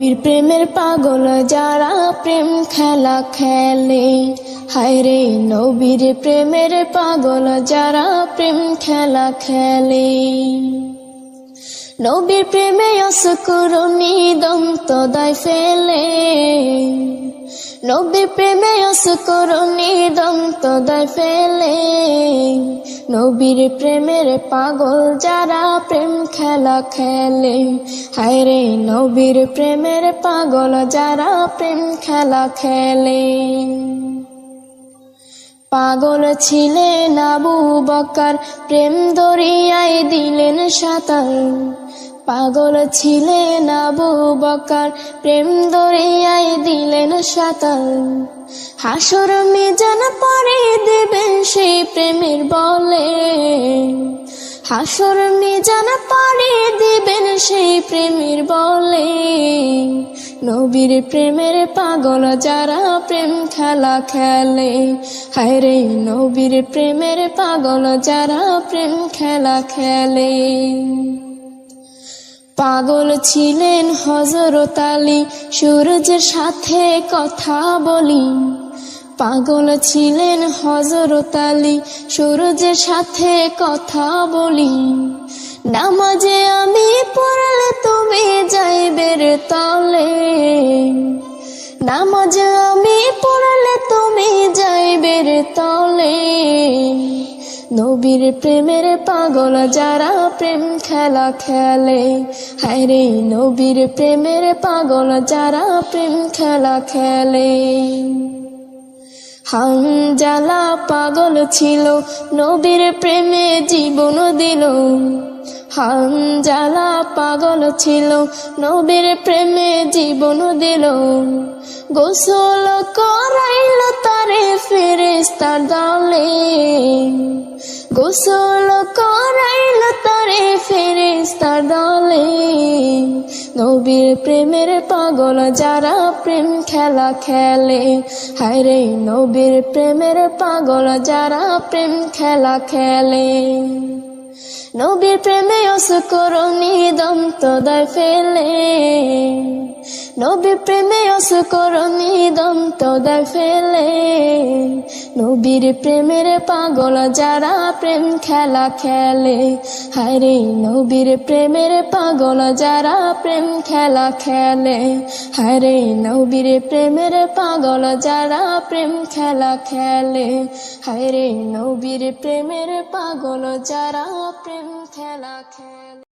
বীর প্রেমের পাগল যারা প্রেম খেলা খেলে। হায় রে নবীর প্রেমের পাগল যারা প্রেম খেলা খেলে। নবীর প্রেমে অসকুরনি দন্ত দায় ফেলে। নবীর প্রেমে অসকুরনি দন্ত দায় ফেলে। নবীর প্রেমের পাগল যারা প্রেম খেলা খেলে। হায় রে নবীর প্রেমের পাগল যারা প্রেম খেলা খেলে। পাগল ছিলেন আবু বকার, প্রেম দরিয়ায় দিলেন সাঁতার। পাগল ছিলেন আবু বকার। প্রেম দরিয়ায় দিলেন সাঁতার। হাসর মিজান পরে দেবেন সেই প্রেমের বলে। হাসর মিজান পরে দিবেন সেই প্রেমের বলে। নবীর প্রেমের পাগল যারা প্রেম খেলা খেলে। হায় রে নবীর প্রেমের পাগল যারা প্রেম খেলা খেলে। পাগল ছিলেন হজরত আলী, সূর্যের সাথে কথা বলি। পাগল ছিলেন হজরত আলী, সূর্যের সাথে কথা বলি। নামাজে আমি পড়লে তুমি যাইবের তলে। নামাজে আমি পড়লে তুমি যাইবের তলে। নবীর প্রেমের পাগল যারা প্রেম খেলা খেলে। হায় রে নবীর প্রেমের পাগল যারা প্রেম খেলা খেলে। হানজালা পাগল ছিল, নবীর প্রেমে জীবন দিল। হানজালা পাগল ছিল, নবীর প্রেমে জীবন দিল। গোসল করাইল তারে ফেরেস্তার দলে নবীর প্রেমের পাগল যারা প্রেম খেলা খেলে। হায় রে, নবীর প্রেমের পাগল যারা প্রেম খেলা খেলে। নবীর প্রেমে অসকরণী দন্ত দায় ফেলে। নবীর প্রেমে অসকরণী দন্ত দায় ফেলে। নবীর প্রেমের পাগল যারা প্রেম খেলা খেলে। হায় রে নবীর প্রেমের পাগল যারা প্রেম খেলা খেলে। হায় রে নবীর প্রেমের পাগল যারা প্রেম খেলা খেলে। হায় রে নবীর প্রেমের পাগল যারা প্রেম খেলা খেলে।